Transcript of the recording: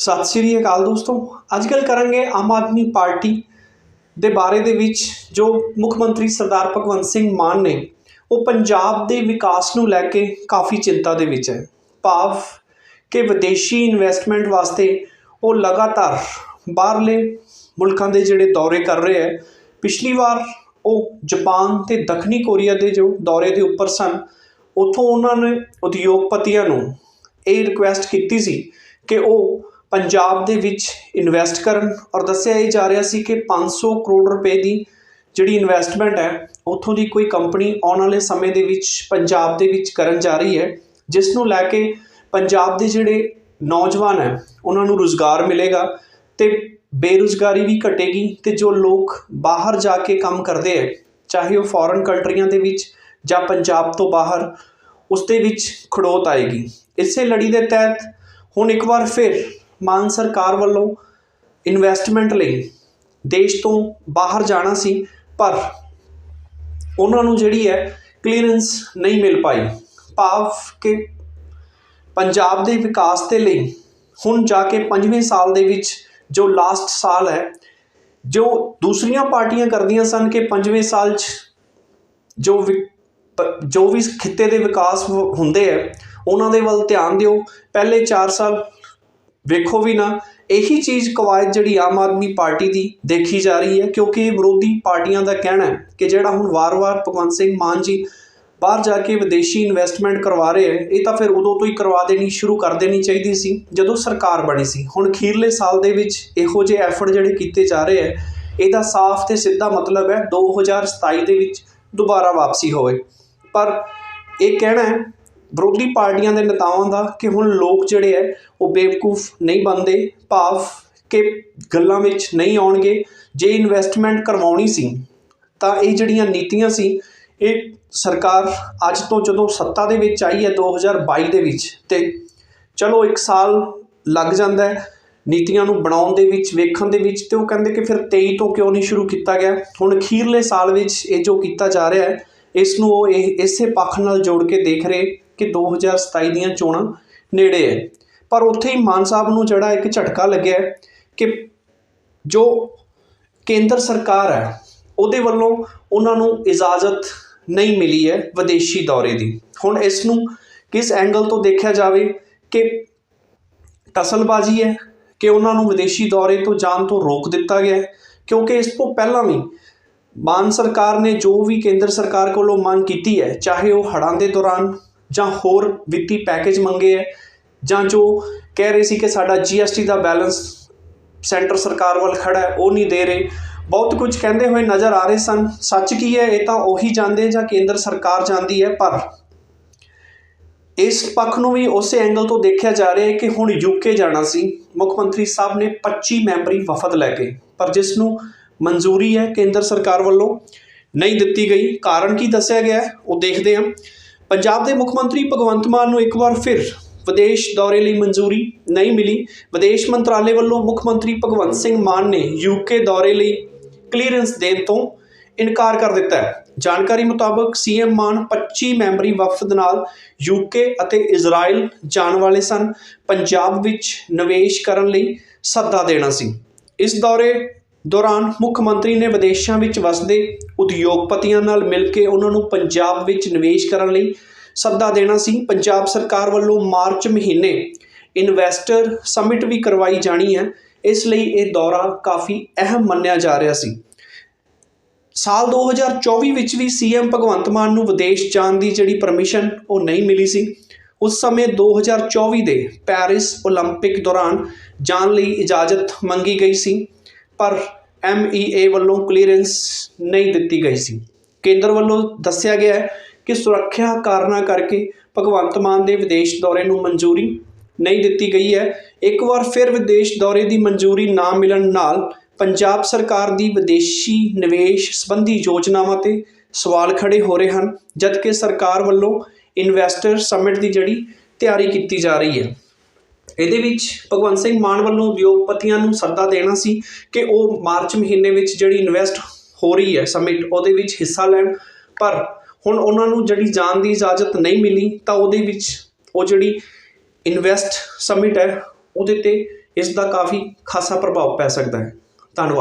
ਸਤਿ ਸ੍ਰੀ ਅਕਾਲ ਦੋਸਤੋ। ਅੱਜ ਗੱਲ ਕਰਾਂਗੇ ਆਮ ਆਦਮੀ ਪਾਰਟੀ ਦੇ ਬਾਰੇ ਦੇ ਵਿੱਚ, ਜੋ ਮੁੱਖ ਮੰਤਰੀ ਸਰਦਾਰ ਭਗਵੰਤ ਸਿੰਘ ਮਾਨ ਨੇ, ਉਹ ਪੰਜਾਬ ਦੇ ਵਿਕਾਸ ਨੂੰ ਲੈ ਕੇ ਕਾਫੀ ਚਿੰਤਾ ਦੇ ਵਿੱਚ ਹੈ। ਭਾਵ ਕਿ ਵਿਦੇਸ਼ੀ ਇਨਵੈਸਟਮੈਂਟ ਵਾਸਤੇ ਉਹ ਲਗਾਤਾਰ ਬਾਹਰਲੇ ਮੁਲਕਾਂ ਦੇ ਜਿਹੜੇ ਦੌਰੇ ਕਰ ਰਹੇ ਹੈ, ਪਿਛਲੀ ਵਾਰ ਉਹ ਜਾਪਾਨ ਤੇ ਦੱਖਣੀ ਕੋਰੀਆ ਦੇ ਜੋ ਦੌਰੇ ਦੇ ਉੱਪਰ ਸਨ, ਉੱਥੋਂ ਉਹਨਾਂ ਨੇ ਉਦਯੋਗਪਤੀਆਂ ਨੂੰ ਇਹ ਰਿਕੁਐਸਟ ਕੀਤੀ ਸੀ ਕਿ ਉਹ ਪੰਜਾਬ ਦੇ ਵਿੱਚ ਇਨਵੈਸਟ ਕਰਨ ਔਰ ਦੱਸਿਆ ਇਹ ਜਾ ਰਿਹਾ ਸੀ ਕਿ 500 ਕਰੋੜ ਰੁਪਏ ਦੀ ਜਿਹੜੀ ਇਨਵੈਸਟਮੈਂਟ ਹੈ, ਉੱਥੋਂ ਦੀ ਕੋਈ ਕੰਪਨੀ ਆਉਣ ਵਾਲੇ ਸਮੇਂ ਦੇ ਵਿੱਚ ਪੰਜਾਬ ਦੇ ਵਿੱਚ ਕਰਨ ਜਾ ਰਹੀ ਹੈ, ਜਿਸ ਨੂੰ ਲੈ ਕੇ ਪੰਜਾਬ ਦੇ ਜਿਹੜੇ ਨੌਜਵਾਨ ਹੈ, ਉਹਨਾਂ ਨੂੰ ਰੁਜ਼ਗਾਰ ਮਿਲੇਗਾ ਤੇ ਬੇਰੁਜ਼ਗਾਰੀ ਵੀ ਘਟੇਗੀ ਤੇ ਜੋ ਲੋਕ ਬਾਹਰ ਜਾ ਕੇ ਕੰਮ ਕਰਦੇ ਹੈ, ਚਾਹੇ ਉਹ ਫੋਰਨ ਕੰਟਰੀਆਂ ਦੇ ਵਿੱਚ ਜਾਂ ਪੰਜਾਬ ਤੋਂ ਬਾਹਰ, ਉਸ ਦੇ ਵਿੱਚ ਖੜੋਤ ਆਏਗੀ। ਇਸੇ ਲੜੀ ਦੇ ਤਹਿਤ ਹੁਣ ਇੱਕ ਵਾਰ ਫਿਰ ਮਾਨ ਸਰਕਾਰ ਵੱਲੋਂ ਇਨਵੈਸਟਮੈਂਟ ਲਈ ਦੇਸ਼ ਤੋਂ ਬਾਹਰ ਜਾਣਾ ਸੀ, ਪਰ ਉਹਨਾਂ ਨੂੰ ਜਿਹੜੀ ਹੈ ਕਲੀਅਰੈਂਸ ਨਹੀਂ ਮਿਲ ਪਾਈ। ਭਾਵ ਕਿ ਪੰਜਾਬ ਦੇ ਵਿਕਾਸ ਦੇ ਲਈ ਹੁਣ ਜਾ ਕੇ ਪੰਜਵੇਂ ਸਾਲ ਦੇ ਵਿੱਚ ਜੋ ਲਾਸਟ ਸਾਲ ਹੈ, ਜੋ ਦੂਸਰੀਆਂ ਪਾਰਟੀਆਂ ਕਰਦੀਆਂ ਸਨ ਕਿ ਪੰਜਵੇਂ ਸਾਲ 'ਚ ਜੋ ਵਿ- ਜੋ ਵੀ ਖਿੱਤੇ ਦੇ ਵਿਕਾਸ ਹੁੰਦੇ ਹੈ, ਉਹਨਾਂ ਦੇ ਵੱਲ ਧਿਆਨ ਦਿਓ। ਪਹਿਲੇ 4 ਸਾਲ ਵੇਖੋ ਵੀ ਨਾ, ਇਹੀ ਚੀਜ਼ ਕਵਾਇਦ ਜਿਹੜੀ ਆਮ ਆਦਮੀ ਪਾਰਟੀ ਦੀ ਦੇਖੀ ਜਾ ਰਹੀ ਹੈ, ਕਿਉਂਕਿ ਵਿਰੋਧੀ ਪਾਰਟੀਆਂ ਦਾ ਕਹਿਣਾ ਹੈ ਕਿ ਜਿਹੜਾ ਹੁਣ ਵਾਰ-ਵਾਰ ਭਗਵੰਤ ਸਿੰਘ ਮਾਨ ਜੀ ਬਾਹਰ ਜਾ ਕੇ ਵਿਦੇਸ਼ੀ ਇਨਵੈਸਟਮੈਂਟ ਕਰਵਾ ਰਹੇ ਹੈ, ਇਹ ਤਾਂ ਫਿਰ ਉਦੋਂ ਤੋਂ ਹੀ ਕਰਵਾ ਦੇਣੀ ਸ਼ੁਰੂ ਕਰ ਦੇਣੀ ਚਾਹੀਦੀ ਸੀ, ਜਦੋਂ ਸਰਕਾਰ ਬਣੀ ਸੀ। ਹੁਣ ਖੀਰਲੇ ਸਾਲ ਦੇ ਵਿੱਚ ਇਹੋ ਜਿਹੇ ਐਫਰਟ ਜਿਹੜੇ ਕੀਤੇ ਜਾ ਰਹੇ ਹੈ, ਇਹਦਾ ਸਾਫ਼ ਤੇ ਸਿੱਧਾ ਮਤਲਬ ਹੈ 2027 ਦੇ ਵਿੱਚ ਦੁਬਾਰਾ ਵਾਪਸੀ ਹੋਵੇ। ਪਰ ਇਹ ਕਹਿਣਾ ਹੈ ਵਿਰੋਧੀ ਪਾਰਟੀਆਂ ਦੇ ਨੇਤਾਵਾਂ ਦਾ ਕਿ ਹੁਣ ਲੋਕ ਜਿਹੜੇ ਹੈ ਉਹ ਬੇਵਕੂਫ ਨਹੀਂ ਬਣਦੇ, ਭਾਵ ਕਿ ਗੱਲਾਂ ਵਿੱਚ ਨਹੀਂ ਆਉਣਗੇ। ਜੇ ਇਨਵੈਸਟਮੈਂਟ ਕਰਵਾਉਣੀ ਸੀ, ਤਾਂ ਇਹ ਜਿਹੜੀਆਂ ਨੀਤੀਆਂ ਸੀ, ਇਹ ਸਰਕਾਰ ਅੱਜ ਤੋਂ ਜਦੋਂ ਸੱਤਾ ਦੇ ਵਿੱਚ ਆਈ ਹੈ 2022 ਦੇ ਵਿੱਚ, ਤੇ ਚਲੋ ਇੱਕ ਸਾਲ ਲੱਗ ਜਾਂਦਾ ਹੈ ਨੀਤੀਆਂ ਨੂੰ ਬਣਾਉਣ ਦੇ ਵਿੱਚ, ਵੇਖਣ ਦੇ ਵਿੱਚ, ਤੇ ਉਹ ਕਹਿੰਦੇ ਕਿ ਫਿਰ 23 ਤੋਂ ਕਿਉਂ ਨਹੀਂ ਸ਼ੁਰੂ ਕੀਤਾ ਗਿਆ? ਹੁਣ ਅਖੀਰਲੇ ਸਾਲ ਵਿੱਚ ਇਹ ਜੋ ਕੀਤਾ ਜਾ ਰਿਹਾ ਹੈ ਇਸ ਨੂੰ ਉਹ ਇਹ ਇਸੇ ਪੱਖ ਨਾਲ ਜੋੜ ਕੇ ਦੇਖ ਰਹੇ ਕਿ 2027 ਦੀਆਂ ਚੋਣਾਂ ਨੇੜੇ ਹੈ। ਪਰ ਉੱਥੇ ਹੀ ਮਾਨ ਸਾਹਿਬ ਨੂੰ ਜਿਹੜਾ ਇੱਕ ਝਟਕਾ ਲੱਗਿਆ ਕਿ ਜੋ ਕੇਂਦਰ ਸਰਕਾਰ ਹੈ, ਉਹਦੇ ਵੱਲੋਂ ਉਹਨਾਂ ਨੂੰ ਇਜਾਜ਼ਤ ਨਹੀਂ ਮਿਲੀ ਹੈ ਵਿਦੇਸ਼ੀ ਦੌਰੇ ਦੀ। ਹੁਣ ਇਸ ਨੂੰ ਕਿਸ ਐਂਗਲ ਤੋਂ ਦੇਖਿਆ ਜਾਵੇ ਕਿ ਟਸਲਬਾਜ਼ੀ ਹੈ ਕਿ ਉਹਨਾਂ ਨੂੰ ਵਿਦੇਸ਼ੀ ਦੌਰੇ ਤੋਂ ਜਾਣ ਤੋਂ ਰੋਕ ਦਿੱਤਾ ਗਿਆ ਕਿਉਂਕਿ ਇਸ ਤੋਂ ਪਹਿਲਾਂ ਵੀ ਮਾਨ ਸਰਕਾਰ ਨੇ ਜੋ ਵੀ ਕੇਂਦਰ ਸਰਕਾਰ ਕੋਲੋਂ ਮੰਗ ਕੀਤੀ ਹੈ, ਚਾਹੇ ਉਹ ਹੜ੍ਹਾਂ ਦੇ ਦੌਰਾਨ ਜਾਂ ਹੋਰ ਵਿੱਤੀ ਪੈਕੇਜ ਮੰਗੇ ਹੈ, ਜਾਂ ਜੋ ਕਹਿ ਰਹੇ ਸੀ ਕਿ ਸਾਡਾ ਜੀਐਸਟੀ ਦਾ ਬੈਲੈਂਸ ਸੈਂਟਰ ਸਰਕਾਰ ਵੱਲ ਖੜਾ ਹੈ, ਉਹ ਨਹੀਂ ਦੇ ਰਹੇ। ਬਹੁਤ ਕੁਝ ਕਹਿੰਦੇ ਹੋਏ ਨਜ਼ਰ ਆ ਰਹੇ ਸਨ। ਸੱਚ ਕੀ ਹੈ, ਇਹ ਤਾਂ ਉਹੀ ਜਾਂਦੇ ਜਾਂ ਕੇਂਦਰ ਸਰਕਾਰ ਜਾਂਦੀ ਹੈ, ਪਰ ਇਸ ਪੱਖ ਨੂੰ ਵੀ ਉਸੇ ਐਂਗਲ ਤੋਂ ਦੇਖਿਆ ਜਾ ਰਿਹਾ ਹੈ ਕਿ ਹੁਣ ਯੂਕੇ ਜਾਣਾ ਸੀ। ਮੁੱਖ ਮੰਤਰੀ ਸਾਹਿਬ ਨੇ 25 ਮੈਂਬਰੀ ਵਫਦ ਲੈ ਕੇ, ਪਰ ਜਿਸ ਨੂੰ ਮਨਜ਼ੂਰੀ ਹੈ ਕੇਂਦਰ ਸਰਕਾਰ ਵੱਲੋਂ ਨਹੀਂ ਦਿੱਤੀ ਗਈ। ਕਾਰਨ ਕੀ ਦੱਸਿਆ ਗਿਆ ਉਹ ਦੇਖਦੇ ਹਾਂ। ਪੰਜਾਬ ਦੇ ਮੁੱਖ ਮੰਤਰੀ ਭਗਵੰਤ ਮਾਨ ਨੂੰ ਇੱਕ ਵਾਰ ਫਿਰ ਵਿਦੇਸ਼ ਦੌਰੇ ਲਈ ਮਨਜ਼ੂਰੀ ਨਹੀਂ ਮਿਲੀ। ਵਿਦੇਸ਼ ਮੰਤਰਾਲੇ ਵੱਲੋਂ ਮੁੱਖ ਮੰਤਰੀ ਭਗਵੰਤ ਸਿੰਘ ਮਾਨ ਨੇ ਯੂਕੇ ਦੌਰੇ ਲਈ ਕਲੀਅਰੈਂਸ ਦੇਣ ਤੋਂ ਇਨਕਾਰ ਕਰ ਦਿੱਤਾ ਹੈ। ਜਾਣਕਾਰੀ ਮੁਤਾਬਕ ਸੀਐਮ ਮਾਨ 25 ਮੈਂਬਰੀ ਵਫਦ ਨਾਲ ਯੂਕੇ ਅਤੇ ਇਜ਼ਰਾਈਲ ਜਾਣ ਵਾਲੇ ਸਨ। ਪੰਜਾਬ ਵਿੱਚ ਨਿਵੇਸ਼ ਕਰਨ ਲਈ ਸੱਦਾ ਦੇਣਾ ਸੀ। ਇਸ ਦੌਰੇ ਦੌਰਾਨ ਮੁੱਖ ਮੰਤਰੀ ਨੇ ਵਿਦੇਸ਼ਾਂ ਵਿੱਚ ਵਸਦੇ ਉਦਯੋਗਪਤੀਆਂ ਨਾਲ ਮਿਲ ਕੇ ਉਹਨਾਂ ਨੂੰ ਪੰਜਾਬ ਵਿੱਚ ਨਿਵੇਸ਼ ਕਰਨ ਲਈ ਸੱਦਾ ਦੇਣਾ ਸੀ ਪੰਜਾਬ ਸਰਕਾਰ ਵੱਲੋਂ ਮਾਰਚ ਮਹੀਨੇ ਇਨਵੈਸਟਰ ਸਮਿਟ ਵੀ ਕਰਵਾਈ ਜਾਣੀ ਹੈ ਇਸ ਲਈ ਇਹ ਦੌਰਾ ਕਾਫੀ ਅਹਿਮ ਮੰਨਿਆ ਜਾ ਰਿਹਾ ਸੀ ਸਾਲ 2024 ਵਿੱਚ ਵੀ ਸੀਐਮ ਭਗਵੰਤ ਮਾਨ ਨੂੰ ਵਿਦੇਸ਼ ਜਾਣ ਦੀ ਜਿਹੜੀ ਪਰਮਿਸ਼ਨ ਉਹ ਨਹੀਂ ਮਿਲੀ ਸੀ ਉਸ ਸਮੇਂ 2024 ਦੇ ਪੈਰਿਸ 올림픽 ਦੌਰਾਨ ਜਾਣ ਲਈ ਇਜਾਜ਼ਤ ਮੰਗੀ ਗਈ ਸੀ ਪਰ MEA ਵੱਲੋਂ ਕਲੀਅਰੈਂਸ ਨਹੀਂ ਦਿੱਤੀ ਗਈ ਸੀ। ਕੇਂਦਰ ਵੱਲੋਂ ਦੱਸਿਆ ਗਿਆ ਹੈ ਕਿ ਸੁਰੱਖਿਆ ਕਾਰਨਾਂ ਕਰਕੇ ਭਗਵੰਤ ਮਾਨ ਦੇ ਵਿਦੇਸ਼ ਦੌਰੇ ਨੂੰ ਮਨਜ਼ੂਰੀ ਨਹੀਂ ਦਿੱਤੀ ਗਈ ਹੈ। ਇੱਕ ਵਾਰ ਫਿਰ ਵਿਦੇਸ਼ ਦੌਰੇ ਦੀ ਮਨਜ਼ੂਰੀ ਨਾ ਮਿਲਣ ਨਾਲ ਪੰਜਾਬ ਸਰਕਾਰ ਦੀ ਵਿਦੇਸ਼ੀ ਨਿਵੇਸ਼ ਸੰਬੰਧੀ ਯੋਜਨਾਵਾਂ ਤੇ ਸਵਾਲ ਖੜੇ ਹੋ ਰਹੇ ਹਨ, ਜਦਕਿ ਸਰਕਾਰ ਵੱਲੋਂ ਇਨਵੈਸਟਰ ਸਮਿਟ ਦੀ ਜਿਹੜੀ ਤਿਆਰੀ ਕੀਤੀ ਜਾ ਰਹੀ ਹੈ। ਇਹਦੇ ਵਿੱਚ ਭਗਵੰਤ ਸਿੰਘ ਮਾਨ ਵੱਲੋਂ ਉਦਯੋਗਪਤੀਆਂ ਨੂੰ ਸੱਦਾ ਦੇਣਾ ਸੀ ਕਿ ਉਹ ਮਾਰਚ ਮਹੀਨੇ ਵਿੱਚ ਜਿਹੜੀ ਇਨਵੈਸਟ ਹੋ ਰਹੀ ਹੈ ਸਮਿਟ ਉਹਦੇ ਵਿੱਚ ਹਿੱਸਾ ਲੈਣ। ਪਰ ਹੁਣ ਉਹਨਾਂ ਨੂੰ ਜਿਹੜੀ ਜਾਣ ਦੀ ਇਜਾਜ਼ਤ ਨਹੀਂ ਮਿਲੀ, ਤਾਂ ਉਹਦੇ ਵਿੱਚ ਉਹ ਜਿਹੜੀ ਇਨਵੈਸਟ ਸਮਿਟ ਹੈ, ਉਹਦੇ ਤੇ ਇਸ ਦਾ ਕਾਫੀ ਖਾਸਾ ਪ੍ਰਭਾਵ ਪੈ ਸਕਦਾ ਹੈ। ਧੰਨਵਾਦ।